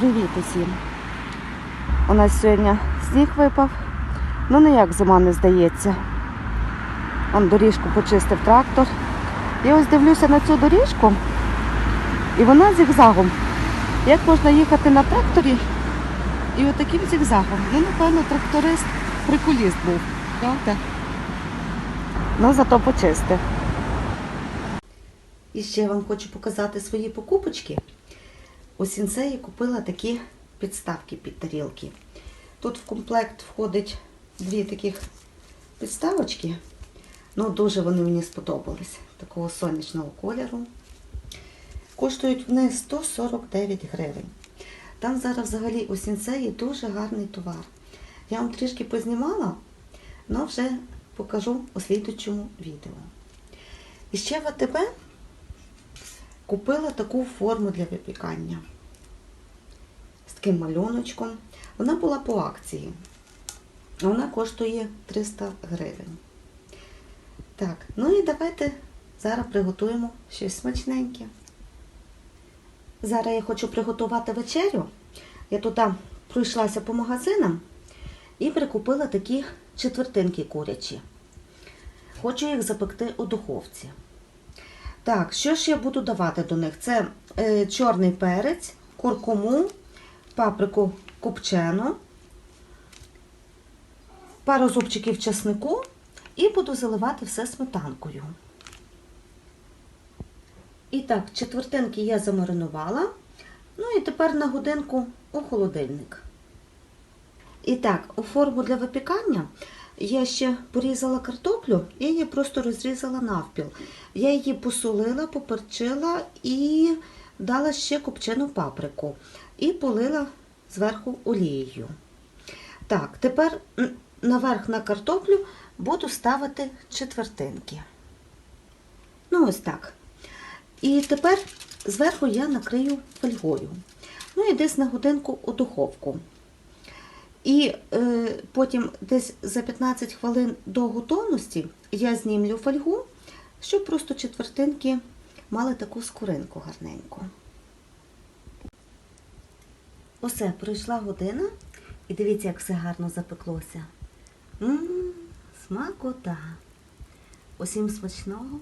Привіт усім! У нас сьогодні сніг випав. Ну ніяк зима не здається. Он доріжку почистив трактор. Я ось дивлюся на цю доріжку, і вона зігзагом. Як можна їхати на тракторі і отаким зігзагом? Ну, напевно, тракторист прикуліст був, правда? Ну, зато почистив. І ще я вам хочу показати свої покупочки. У сінцеї купила такі підставки під тарілки. Тут в комплект входить дві таких підставочки. Ну, дуже вони мені сподобались. Такого сонячного кольору. Коштують вони 149 гривень. Там зараз взагалі у сінцеї дуже гарний товар. Я вам трішки познімала, але вже покажу у слідучому відео. І ще в АТБ купила таку форму для випікання з таким малюночком. Вона була по акції. Вона коштує 300 гривень. Так, ну і давайте зараз приготуємо щось смачненьке. Зараз я хочу приготувати вечерю. Я туди пройшлася по магазинам і прикупила такі четвертинки курячі. Хочу їх запекти у духовці. Так, що ж я буду давати до них? Це е, чорний перець, куркуму, паприку копчену, пару зубчиків чеснику і буду заливати все сметанкою. І так, четвертинки я замаринувала. Ну і тепер на годинку у холодильник. І так, у форму для випікання я ще порізала картоплю і її просто розрізала навпіл. Я її посолила, поперчила і дала ще копчену паприку. І полила зверху олією. Так, тепер наверх на картоплю буду ставити четвертинки. Ну, ось так. І тепер зверху я накрию фольгою. Ну і десь на годинку у духовку. І е, потім десь за 15 хвилин до готовності я знімлю фольгу, щоб просто четвертинки мали таку скоринку гарненьку. Усе, пройшла година, і дивіться, як все гарно запеклося. М-м, смакота. Усім смачного.